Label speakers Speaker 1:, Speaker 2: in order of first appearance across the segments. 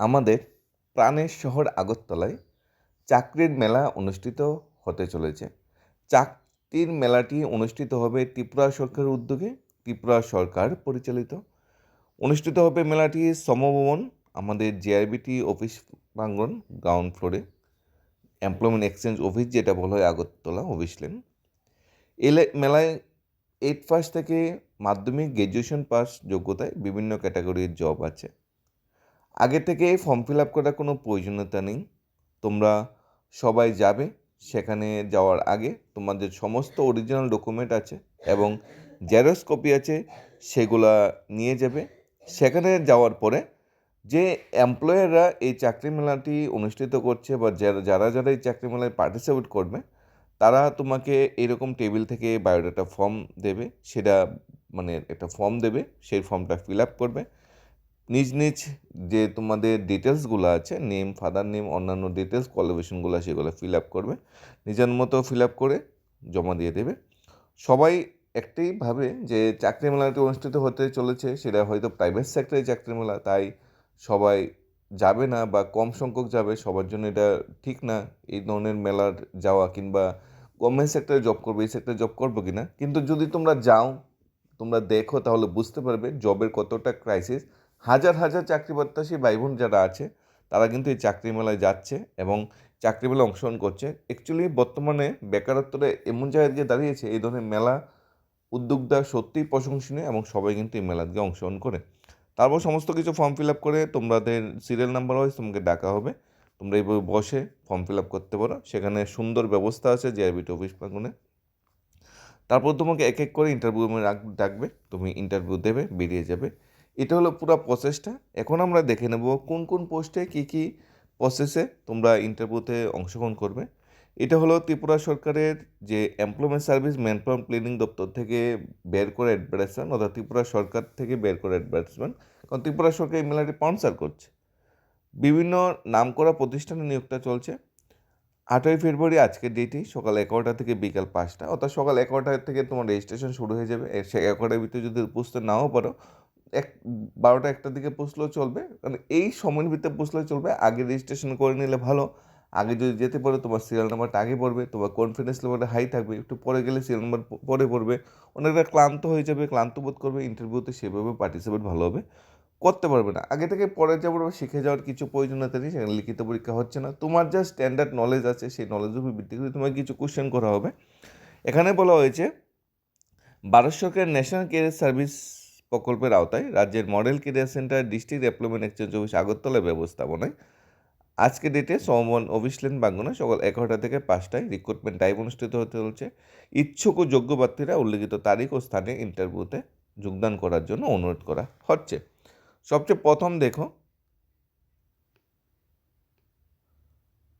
Speaker 1: আমাদের প্রাণের শহর আগরতলায় চাকরির মেলা অনুষ্ঠিত হতে চলেছে। চাকরির মেলাটি অনুষ্ঠিত হবে ত্রিপুরা সরকারের উদ্যোগে। ত্রিপুরা সরকার পরিচালিত। অনুষ্ঠিত হবে মেলাটি সমভবন, আমাদের জেআরবিটি অফিস প্রাঙ্গন গ্রাউন্ড ফ্লোরে এমপ্লয়মেন্ট এক্সচেঞ্জ অফিস যেটা বলা হয় আগরতলা অফিস লেন। এলে, মেলায় এইট পাস থেকে মাধ্যমিক গ্র্যাজুয়েশন পাস যোগ্যতায় বিভিন্ন ক্যাটাগরির জব আছে। আগে থেকে ফর্ম ফিল আপ করার কোনো প্রয়োজনীয়তা নেই। তোমরা সবাই যাবে, সেখানে যাওয়ার আগে তোমাদের সমস্ত অরিজিনাল ডকুমেন্ট আছে এবং জেরক্স কপি আছে, সেগুলা নিয়ে যাবে। সেখানে যাওয়ার পরে যে এমপ্লয়াররা এই চাকরি মেলাটি অনুষ্ঠিত করছে বা যারা যারা এই চাকরি মেলায় পার্টিসিপেট করবে, তারা তোমাকে এরকম টেবিল থেকে বায়োডাটা ফর্ম দেবে, সেটা মানে একটা ফর্ম দেবে, সেই ফর্মটা ফিল আপ করবে। নিজ নিজ যে তোমাদের ডিটেলসগুলো আছে নেম ফাদার নেম অন্যান্য ডিটেলস কোয়ালিফিকেশনগুলো সেগুলো ফিল আপ করবে। নিজের মতো ফিল আপ করে জমা দিয়ে দেবে। সবাই একটাই ভাবে যে চাকরি মেলাটি অনুষ্ঠিত হতে চলেছে, সেটা হয়তো প্রাইভেট সেক্টরে চাকরি মেলা, তাই সবাই যাবে না বা কম সংখ্যক যাবে, সবার জন্য এটা ঠিক না, এই ধরনের মেলার যাওয়া কিংবা গভর্নমেন্ট সেক্টরে জব করবে, এই সেক্টরে জব করব কি না কিন্তু যদি তোমরা যাও, তোমরা দেখো, তাহলে বুঝতে পারবে জবের কতটা ক্রাইসিস হাজার হাজার চাকরি প্রত্যাশী ভাই বোন যারা আছে, তারা কিন্তু এই চাকরি মেলায় যাচ্ছে এবং চাকরি মেলায় অংশগ্রহণ করছে। অ্যাকচুয়ালি বর্তমানে বেকারত্বটা এমন জায়গায় গিয়ে দাঁড়িয়েছে, এই ধরনের মেলা উদ্যোক্তা সত্যিই প্রশংসনীয় এবং সবাই কিন্তু এই মেলাতে অংশগ্রহণ করে। তারপর সমস্ত কিছু ফর্ম ফিল আপ করে তোমাদের সিরিয়াল নাম্বার ওয়াইজ তোমাকে ডাকা হবে। তোমরা এইভাবে বসে ফর্ম ফিল আপ করতে পারো। সেখানে সুন্দর ব্যবস্থা আছে জিআরবিটি অফিস প্রাঙ্গনে তারপর তোমাকে এক এক করে ইন্টারভিউ ডাকবে তুমি ইন্টারভিউ দেবে, বেরিয়ে যাবে। এটা হলো পুরো প্রসেসটা এখন আমরা দেখে নেব কোন কোন পোস্টে কী কী প্রসেসে তোমরা ইন্টারভিউতে অংশগ্রহণ করবে। এটা হলো ত্রিপুরা সরকারের যে এমপ্লয়মেন্ট সার্ভিস ম্যানপাওয়ার প্ল্যানিং দপ্তর থেকে বের করে অ্যাডভার্টাইজমেন্ট অর্থাৎ ত্রিপুরা সরকার থেকে বের করে অ্যাডভার্টাইজমেন্ট কারণ ত্রিপুরা সরকার এই মেলাটি স্পন্সার করছে। বিভিন্ন নামকরা প্রতিষ্ঠানে নিয়োগটা চলছে। আটই ফেব্রুয়ারি আজকের ডেটে সকাল এগারোটা থেকে বিকাল পাঁচটা। অর্থাৎ সকাল এগারোটা থেকে তোমার রেজিস্ট্রেশন শুরু হয়ে যাবে। এগারোটার ভিতরে যদি বুঝতে নাও পারো এক, বারোটা একটার দিকে পুষলেও চলবে। কারণ এই সময়ের ভিতরে পুষলেও চলবে। আগে রেজিস্ট্রেশন করে নিলে ভালো। আগে যদি যেতে পারো, তোমার সিরিয়াল নাম্বারটা আগে পড়বে, তোমার কনফিডেন্স লেভেলটা হাই থাকবে। একটু পরে গেলে সিরিয়াল নাম্বার পরে পড়বে। অনেকটা ক্লান্ত হয়ে যাবে, ক্লান্ত বোধ করবে ইন্টারভিউতে সেভাবে পার্টিসিপেট ভালো হবে। করতে পারবে না। আগে থেকে পরে যাব শিখে যাওয়ার কিছু প্রয়োজনীয়তা নেই সেখানে লিখিত পরীক্ষা হচ্ছে না। তোমার যা স্ট্যান্ডার্ড নলেজ আছে, সেই নলেজের উপর ভিত্তি করে তোমাকে কিছু কোশ্চেন করা হবে। এখানে বলা হয়েছে ভারত সরকারের ন্যাশনাল কেরিয়ার সার্ভিস প্রকল্পের আওতায় রাজ্যের model career centre, district employment exchange office, Agartala ব্যবস্থাপনায়। আজকে ডেটে সমবন অফিস লেন বাঙ্গনা সকাল এগারোটা থেকে পাঁচটায় রিক্রুটমেন্ট টাইম অনুষ্ঠিত হতে চলছে। ইচ্ছুক ও যোগ্য প্রার্থীরা উল্লেখিত তারিখ ও স্থানে ইন্টারভিউতে যোগদান করার জন্য অনুরোধ করা হচ্ছে। সবচেয়ে প্রথম দেখো।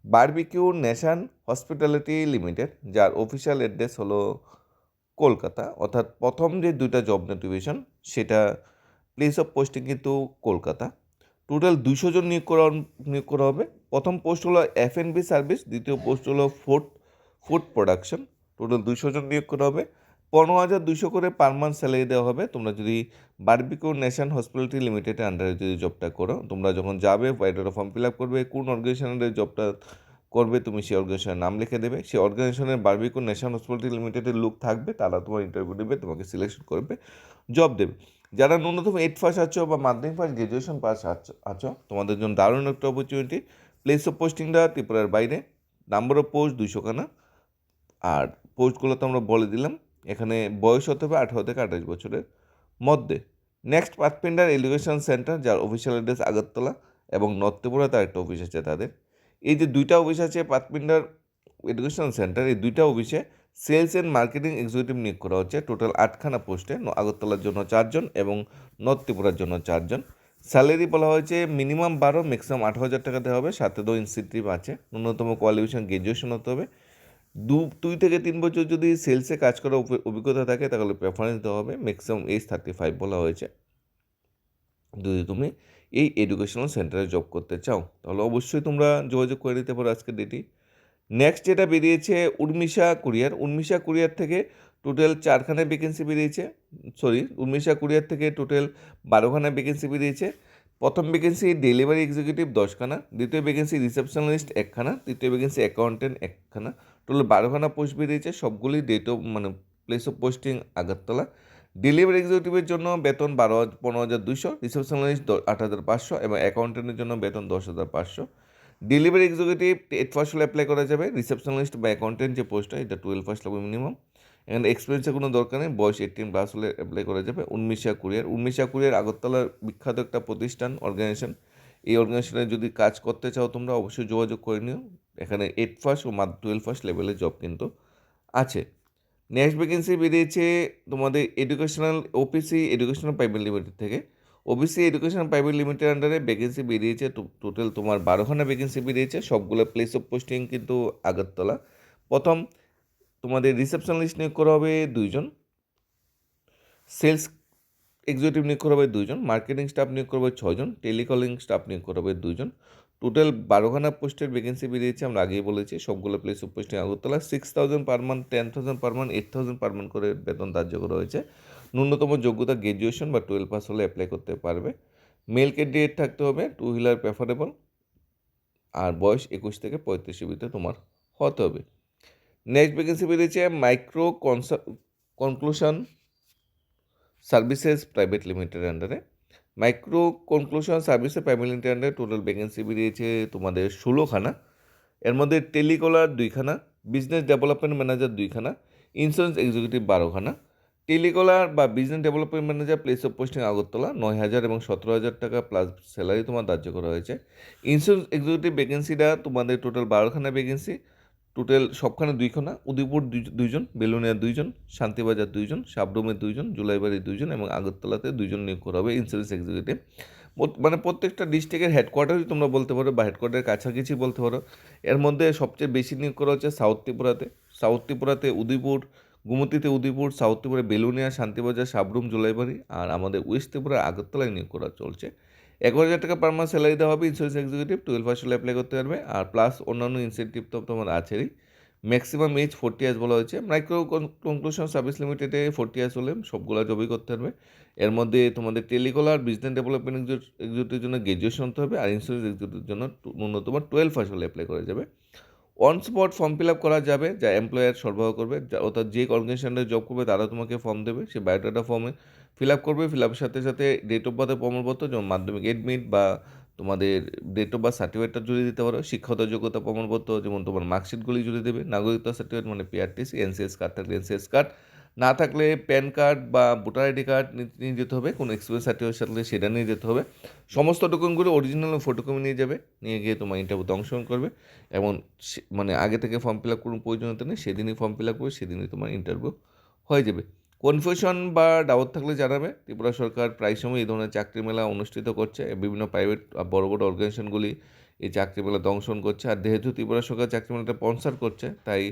Speaker 1: বারবিকিউ নেশান হসপিটালিটি লিমিটেড, যার অফিসিয়াল অ্যাড্রেস হলো কলকাতা, অর্থাৎ প্রথম যে দুইটা জব নোটিফিকেশন সেটা প্লেস অফ পোস্টিং কিন্তু কলকাতা। টোটাল দুশো জন নিয়োগ করা নিয়োগ করা হবে। প্রথম পোস্ট হলো এফ এন বি সার্ভিস দ্বিতীয় পোস্ট হলো ফুড ফুড প্রোডাকশন টোটাল দুশো জন নিয়োগ করা হবে। পনেরো হাজার দুশো করে পার মান্থ স্যালারি দেওয়া হবে। তোমরা যদি বারবিকো নেশন হসপিটালিটি লিমিটেডের আন্ডারে যদি জবটা করো, তোমরা যখন যাবে বাইরেটা ফর্ম ফিল আপ করবে, কোন অর্গানাইজেশনের জবটা করবে, তুমি সেই অর্গানাইজেশনের নাম লিখে দেবে। সেই অর্গানাইজেশনের বারবিকো নেশন হসপিটালিটি লিমিটেডের লোক থাকবে, তারা তোমার ইন্টারভিউ দেবে তোমাকে সিলেকশন করবে জব দেবে। যারা ন্যূনতম এইট পাস আছো বা মাধ্যমিক পাস গ্রাজুয়েশন পাস আছো তোমাদের জন্য দারুণ একটা অপরচুনিটি প্লেস অফ পোস্টিংটা ত্রিপুরার বাইরে। নাম্বার অফ পোস্ট দুইশোখানা আর পোস্টগুলো তো আমরা বলে দিলাম। এখানে বয়স হতে হবে আঠারো থেকে আঠাশ বছরের মধ্যে। নেক্সট পাথফিন্ডার এলিগেশন সেন্টার যার অফিসিয়াল অ্যাড্রেস আগরতলা এবং নর্থ ত্রিপুরা তার একটা অফিস আছে তাদের। এই যে দুইটা অফিস আছে পাথফিন্ডার এডুকেশন সেন্টার, এই দুইটা অফিসে সেলস অ্যান্ড মার্কেটিং এক্সিকিউটিভ নিয়োগ করা হচ্ছে। টোটাল আটখানা পোস্টে আগরতলার জন্য চারজন এবং নর্থ ত্রিপুরার জন্য চারজন। স্যালারি বলা হয়েছে মিনিমাম বারো, ম্যাক্সিমাম আঠারো হাজার টাকা দেওয়া হবে। সাথে দো ইনসেন্টিভ আছে, ন্যূনতম কোয়ালিফিকেশন গ্র্যাজুয়েশন হতে হবে। দু, দুই থেকে তিন বছর যদি সেলসে কাজ করার অভিজ্ঞতা থাকে তাহলে প্রেফারেন্স দেওয়া হবে। ম্যাক্সিমাম এজ থার্টি ফাইভ বলা হয়েছে। যদি তুমি এই এডুকেশনাল সেন্টারে জব করতে চাও, তাহলে অবশ্যই তোমরা যোগাযোগ করে নিতে পারো আজকের ডেটি নেক্সট যেটা বেরিয়েছে উর্মিশা কুরিয়ার উর্মিশা কুরিয়ার থেকে টোটাল চারখানা ভ্যাকেন্সি বেরিয়েছে। সরি উর্মিশা কুরিয়ার থেকে টোটাল বারোখানা ভ্যাকেন্সি বেরিয়েছে। প্রথম ভ্যাকেন্সি ডেলিভারি এক্সিকিউটিভ দশখানা, দ্বিতীয় ভ্যাকেন্সি রিসেপশনিস্ট একখানা, তৃতীয় ভ্যাকেন্সি অ্যাকাউন্টেন্ট একখানা। টোটাল বারোখানা পোস্ট বেরিয়েছে, সবগুলি ডেট অফ মানে place of posting Agartala. Delivery এক্সিকিউটিভের জন্য বেতন বারো পনেরো হাজার দুইশো রিসেপশনিস্ট আট হাজার পাঁচশো এবং অ্যাকাউন্টেন্টের জন্য বেতন দশ হাজার পাঁচশো। Delivery executive eight first apply করা যাবে। রিসেপশনিস্ট বা অ্যাকাউন্টেন্ট যে পোস্টটা এটা টুয়েলভ ফার্স্ট লাগবে মিনিমাম এখানে এক্সপিরিয়েন্সের কোনো দরকার নেই, বয়স এইটিন প্লাস হলে অ্যাপ্লাই করা যাবে। উন্মিশা কুরিয়ার। উন্মিশা কুরিয়ার আগরতলার বিখ্যাত একটা প্রতিষ্ঠান অর্গানাইজেশন এই অর্গানাইজেশনে যদি কাজ করতে চাও তোমরা অবশ্যই যোগাযোগ করে নিও। এখানে এইট ফার্স্ট ও মাত্র টুয়েলভ ফার্স্ট লেভেলের জব কিন্তু আছে। নেক্সট ভ্যাকেন্সি বেরিয়েছে তোমাদের educational OPC educational private limited থেকে। ওবিসি এডুকেশন প্রাইভেট লিমিটেড আন্ডারে ভ্যাকেন্সি বেরিয়েছে টোটাল তোমার বারোখানা ভ্যাকেন্সি বেরিয়েছে, সবগুলো প্লেস অফ পোস্টিং কিন্তু আগরতলা। প্রথম তোমাদের রিসেপশনিস্ট নিয়োগ করা হবে দুইজন। সেলস এক্সিকিউটিভ নিয়োগ করা হবে দুইজন মার্কেটিং স্টাফ নিয়োগ হবে ছজন টেলিকলিং স্টাফ নিয়োগ করা হবে দুইজন। টোটাল বারোখানা পোস্টের ভ্যাকেন্সি বেরিয়েছে, আমরা আগেই বলেছি, সবগুলো place of posting Agartala six thousand per month ten thousand per month eight thousand per month করে বেতন ধার্য করা হয়েছে। ন্যূনতম যোগ্যতা গ্র্যাজুয়েশন বা টুয়েলভ পাস হলে অ্যাপ্লাই করতে পারবে। মেল ক্যান্ডিডেট থাকতে হবে টু হুইলার প্রেফারেবল আর বয়স একুশ থেকে পঁয়ত্রিশের ভিতরে তোমার হতে হবে। নেক্সট ভ্যাকেন্সি বেরিয়েছে মাইক্রো কনসা কনক্লুশন সার্ভিসেস প্রাইভেট লিমিটেড আন্ডারে মাইক্রো কনক্লুশন সার্ভিসে লিমিটেড আন্ডারে টোটাল ভ্যাকেন্সি বেরিয়েছে তোমাদের ষোলোখানা। এর মধ্যে টেলিকলার দুইখানা বিজনেস ডেভেলপমেন্ট ম্যানেজার দুইখানা ইন্স্যুরেন্স এক্সিকিউটিভ বারোখানা। টেলিকলার বা business development manager place of posting Agartala নয় হাজার এবং সতেরো হাজার টাকা প্লাস স্যালারি তোমার ধার্য করা হয়েছে। ইন্স্যুরেন্স এক্সিকিউটিভ ভ্যাকেন্সিটা তোমাদের টোটাল বারোখানা ভ্যাকেন্সি টোটাল সবখানে দুইখানা। উদয়পুর দুইজন বেলুনিয়া দুইজন, শান্তিবাজার দুইজন সাবরুমের দুইজন জুলাইবাড়ির দুইজন এবং আগরতলাতে দুইজন নিয়োগ করা হবে ইন্স্যুরেন্স এক্সিকিউটিভ মানে প্রত্যেকটা ডিস্ট্রিক্টের হেডকোয়ার্টারই তোমরা বলতে পারো বা হেডকোয়ার্টারের কাছাকাছি বলতে পারো। এর মধ্যে সবচেয়ে বেশি নিয়োগ করা হচ্ছে সাউথ ত্রিপুরাতে। সাউথ ত্রিপুরাতে উদয়পুর, গুমতিতে উদয়পুর সাউথ ত্রিপুরা বেলুনিয়া, শান্তিবাজার সাবরুম জুলাইবাড়ি আর আমাদের ওয়েস্ট ত্রিপুরা আগরতলায় নিয়োগ করা চলছে। এক হাজার টাকা পার মান্থ স্যালারি দেওয়া হবে insurance executive twelve percent apply করতে পারবে, আর প্লাস অন্যান্য ইনসেন্টিভ তো তোমার আছেই। ম্যাক্সিমাম এজ ফোর্টি ইয়ার্স বলা হয়েছে। মাইক্রো কনক্লুশন সার্ভিস লিমিটেডে ফোর্টি ইয়ার্স হলে সবগুলো জবই করতে পারবে। এর মধ্যে তোমাদের টেলিকলার বিজনেস ডেভেলপমেন্ট এক্সিকিউটিভের জন্য গ্র্যাজুয়েশন হতে হবে, আর ইন্স্যুরেন্স এক্সিকিউটিভের জন্য ন্যূনতম টুয়েলভ পার্সেন্ট অ্যাপ্লাই করা যাবে। On spot form fill up করা যাবে, যা এমপ্লয়ার সরবরাহ করবে অর্থাৎ যে অর্গানাইজেশনে জব করবে, তারা তোমাকে ফর্ম দেবে। সে বায়োডাটা ফর্মে ফিল আপ করবে ফিল আপের সাথে সাথে ডেট অফ বার্থের প্রমাণপত্র, যেমন মাধ্যমিক এডমিট বা তোমাদের ডেট অফ বার্থ সার্টিফিকেটটা জুড়ে দিতে পারো, শিক্ষাগত যোগ্যতা প্রমাণপত্র, যেমন তোমার মার্কশিটগুলি জুড়ে দেবে, নাগরিকত্ব সার্টিফিকেট মানে পিআরটিসি এনসিএস কার্ড থাকলে এনসিএস কার্ড না থাকলে প্যান কার্ড বা ভোটার আইডি কার্ড নিয়ে যেতে হবে, কোনো এক্সপিরিয়েন্স সার্টিফিকেট থাকলে সেটা নিয়ে যেতে হবে, সমস্ত ডকুমেন্টগুলো অরিজিনাল ফটোকপি নিয়ে যাবে, নিয়ে গিয়ে তোমার ইন্টারভিউতে অংশগ্রহণ করবে, এবং মানে আগে থেকে ফর্ম ফিল আপ কোনো প্রয়োজনীয়তা নেই, সেদিনই ফর্ম ফিল আপ করবে, সেদিনই তোমার ইন্টারভিউ হয়ে যাবে। কনফিউশন বা ডাউট থাকলে জানাবে। ত্রিপুরা সরকার প্রায় সময় এই ধরনের চাকরি মেলা অনুষ্ঠিত করছে। বিভিন্ন প্রাইভেট বড় বড় অর্গানাইজেশনগুলি এই চাকরি মেলা দংশন করছে। আর যেহেতু ত্রিপুরা সরকার চাকরি মেলাটা স্পন্সার করছে, তাই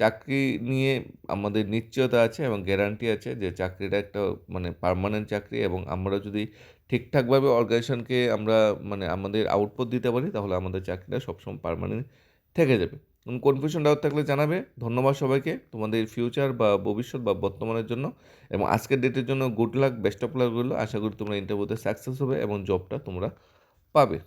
Speaker 1: চাকরি নিয়ে আমাদের নিশ্চয়তা আছে এবং গ্যারান্টি আছে যে চাকরিটা একটা মানে পারমানেন্ট চাকরি এবং আমরা যদি ঠিকঠাকভাবে অর্গানাইজেশনকে আমরা মানে আমাদের আউটপুট দিতে পারি, তাহলে আমাদের চাকরিটা সবসময় পারমানেন্ট থেকে যাবে। কনফিউশন ডাউট থাকলে জানাবে। ধন্যবাদ সবাইকে তোমাদের ফিউচার বা ভবিষ্যৎ বা বর্তমানের জন্য এবং আজকের ডেটের জন্য good luck best of luck আশা করি তোমরা ইন্টারভিউতে সাকসেস হবে এবং জবটা তোমরা পাবে।